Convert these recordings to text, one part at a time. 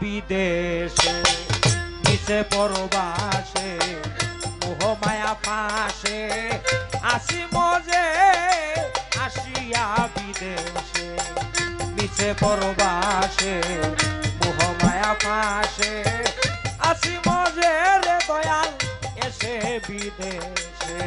বিদেশে নিচে পরবাসে, মোহ মায়া ফাঁসে। আসি মজে, আসিয়া বিদেশে নিচে পরবাসে, মোহ মায়া ফাঁসে। আসি মজে রে দয়াল, এসে বিদেশে।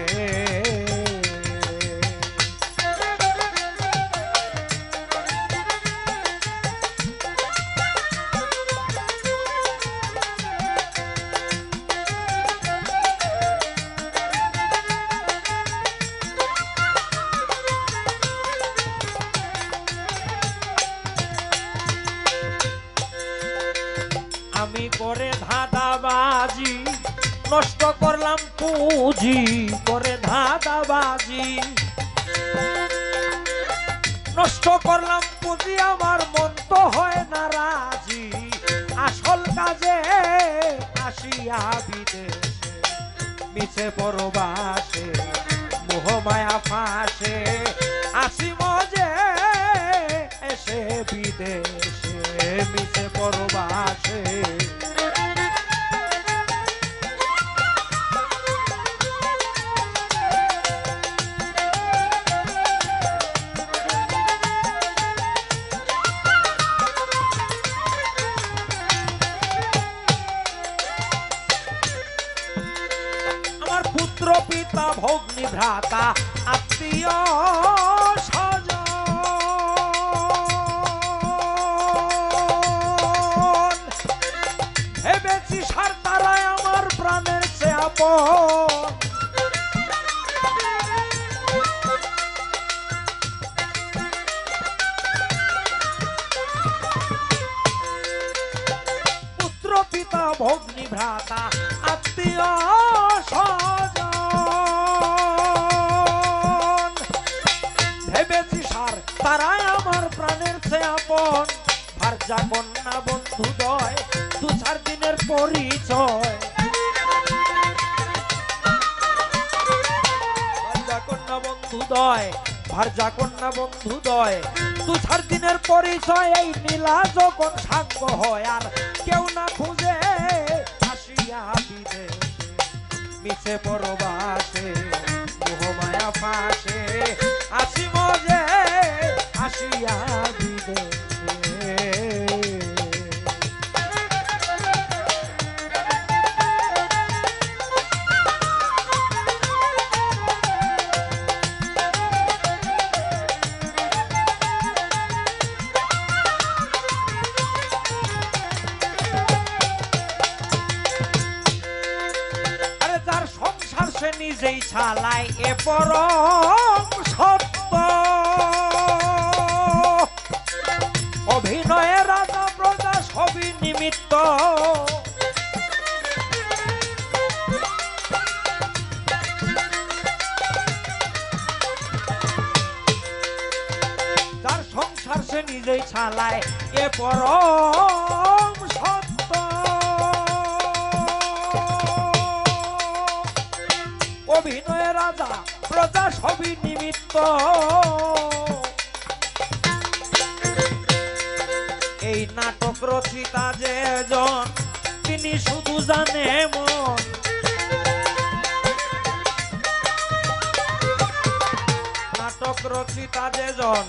আমি করে ধাঁধাবাজি, নষ্ট করলাম পুঁজি করে ধাঁধাবাজি। নষ্ট করলাম পুঁজি, আমার মন তো হয় না রাজি আসল কাজে আসিয়া বিদেশে, মিছে পরবাসে, মোহ মায়া ফাঁসে। আসি মজে এসে বিদেশে মিছে পরবাসে। পুত্র পিতা ভগ্নি ভ্রাতা আত্মীয়। পুত্র পিতা, ভগ্নি ভ্রাতা, আত্মীয়, স্বজন। ভেবেছি সার, তারাই আমার প্রাণের সে আপন ভার্যা কন্যা বন্ধু দয়, দু চার দিনের পরিচয়। কন্যা বন্ধু দয় ভার্যা কন্যা বন্ধু দয় দু চার দিনের পরিচয় এই নীলা যখন সাঙ্গ হয়, আর কেউ না খুঁজে আসিয়া বড় মিছে পরবাসে, মোহমায়া ফাঁসে আসি মজে আসিয়া বিদেশে। নিজেই চালায় এ পরম সত্য। অভিনয়ে রাজা প্রজা সবই নিমিত্ত। যার সংসার সে নিজেই চালায়, এ পরম রাজা, প্রজা সবই নিমিত্ত। এই নাটক রচিতা যে জন, তিনি শুধু জানে মন। নাটক রচিতা যে জন,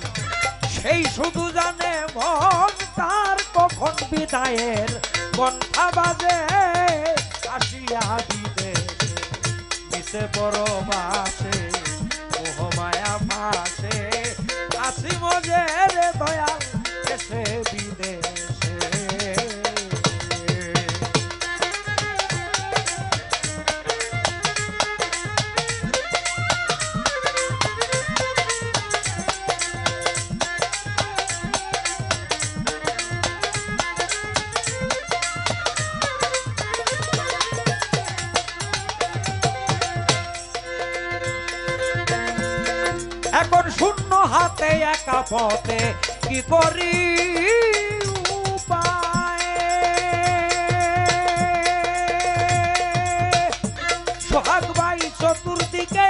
সেই শুধু জানে মন। তার কখন বিদায়ের কণ্ঠা বাজে, আসিয়া মিশে বড় বাসে মোহ মায়া ভাসে। আসি মজে রে দয়াল এসে বিদেশে শূন্য হাতে একা পথে কি করি সোহাগ বাই চতুর্দিকে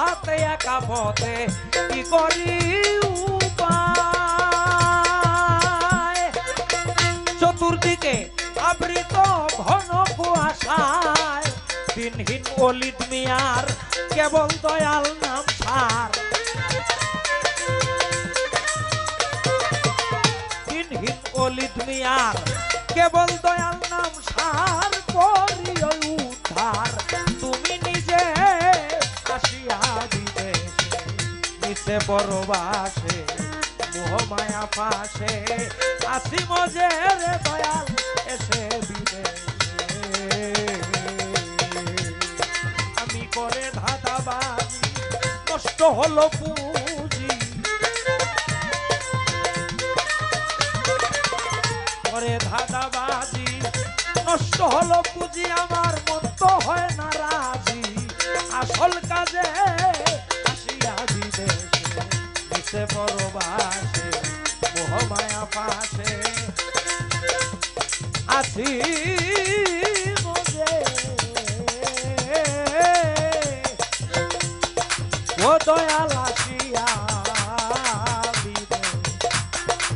হাতে একা পথে কি করি দিনহীন অলিদ মিয়ার কেবল দয়াল নাম সার। দিনহীন অলিদ মিয়ার কেবল দয়াল নাম সার করিও উদ্ধার। তুমি নিজে আসিয়া দিবে নিচে পরবাসে মোহমায়া পাশে আসি মজে রে দয়াল এসে দিবে নষ্ট হলো পুঁজি। করে ধাঁধাবাজি, নষ্ট হলো পুঁজি, আমার মন তো হয় না রাজি আসল কাজে আসিয়া নিচে পরবাসে মোহমায়া পাশে। আছি দয়াল আসিয়া বিদেশে